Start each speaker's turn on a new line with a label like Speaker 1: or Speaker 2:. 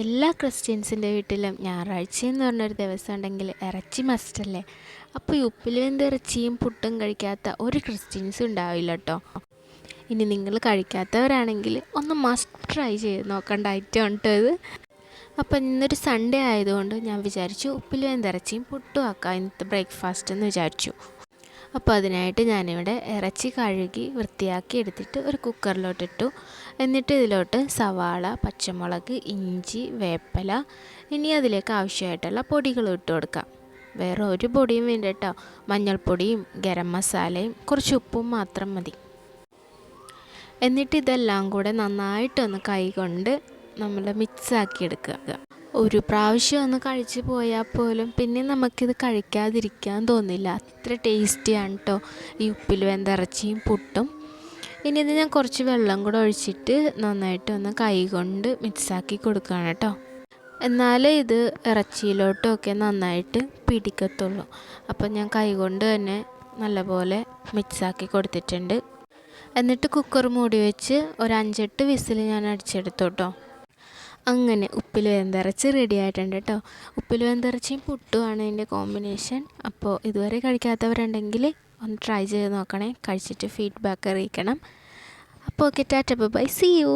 Speaker 1: എല്ലാ ക്രിസ്ത്യൻസിന്റെ വീട്ടിലും ഞായറാഴ്ച എന്ന് പറഞ്ഞൊരു ദിവസം ഉണ്ടെങ്കിൽ ഇറച്ചി മസ്റ്റല്ലേ അപ്പോൾ ഈ ഉപ്പിൽ വെന്ത ഇറച്ചിയും പുട്ടും കഴിക്കാത്ത ഒരു ക്രിസ്ത്യൻസും ഉണ്ടാവില്ല കേട്ടോ ഇനി നിങ്ങൾ കഴിക്കാത്തവരാണെങ്കിൽ ഒന്ന് മസ്റ്റ് ട്രൈ ചെയ്ത് നോക്കേണ്ട ഐറ്റം ഉണ്ട് ഇത്. അപ്പം ഇന്നൊരു സൺഡേ ആയതുകൊണ്ട് ഞാൻ വിചാരിച്ചു ഉപ്പിൽ വെന്ത ഇറച്ചിയും പുട്ടും ആക്കാം ഇന്നത്തെ ബ്രേക്ക്ഫാസ്റ്റ് എന്ന് വിചാരിച്ചു. അപ്പോൾ അതിനായിട്ട് ഞാനിവിടെ ഇറച്ചി കഴുകി വൃത്തിയാക്കി എടുത്തിട്ട് ഒരു കുക്കറിലോട്ടിട്ടു. എന്നിട്ട് ഇതിലോട്ട് സവാള പച്ചമുളക് ഇഞ്ചി വേപ്പല ഇനി അതിലേക്ക് ആവശ്യമായിട്ടുള്ള പൊടികൾ ഇട്ട് കൊടുക്കാം. വേറെ ഒരു പൊടിയും വേണ്ട കേട്ടോ. മഞ്ഞൾപ്പൊടിയും ഗരം മസാലയും കുറച്ച് ഉപ്പും മാത്രം മതി. എന്നിട്ട് ഇതെല്ലാം കൂടെ നന്നായിട്ടൊന്ന് കൈകൊണ്ട് നമ്മൾ മിക്സാക്കി എടുക്കുക. ഒരു പ്രാവശ്യം ഒന്ന് കഴിച്ച് പോയാൽ പോലും പിന്നെ നമുക്കിത് കഴിക്കാതിരിക്കാൻ തോന്നില്ല. അത്ര ടേസ്റ്റിയാണ് കേട്ടോ ഈ ഉപ്പിൽ വെന്ത ഇറച്ചിയും പുട്ടും. ഇനി ഇത് ഞാൻ കുറച്ച് വെള്ളം കൂടെ ഒഴിച്ചിട്ട് നന്നായിട്ട് ഒന്ന് കൈ കൊണ്ട് മിക്സാക്കി കൊടുക്കുകയാണ് കേട്ടോ എന്നാലേ ഇത് ഇറച്ചിയിലോട്ടൊക്കെ നന്നായിട്ട് പിടിക്കത്തുള്ളൂ. അപ്പം ഞാൻ കൈ കൊണ്ട് തന്നെ നല്ലപോലെ മിക്സാക്കി കൊടുത്തിട്ടുണ്ട്. എന്നിട്ട് കുക്കർ മൂടി വെച്ച് ഒരു അഞ്ചെട്ട് വിസിൽ ഞാൻ അടിച്ചെടുത്തു കേട്ടോ അങ്ങനെ ഉപ്പിൽ വെന്തിറച്ചി റെഡി ആയിട്ടുണ്ട് കേട്ടോ ഉപ്പിൽ വെന്തിറച്ചിയും പുട്ടുമാണ് ഇതിന്റെ കോമ്പിനേഷൻ അപ്പോൾ ഇതുവരെ കഴിക്കാത്തവരുണ്ടെങ്കിൽ ഒന്ന് ട്രൈ ചെയ്ത് നോക്കണേ. കഴിച്ചിട്ട് ഫീഡ്ബാക്ക് അറിയിക്കണം. അപ്പോൾ okay tata bye see you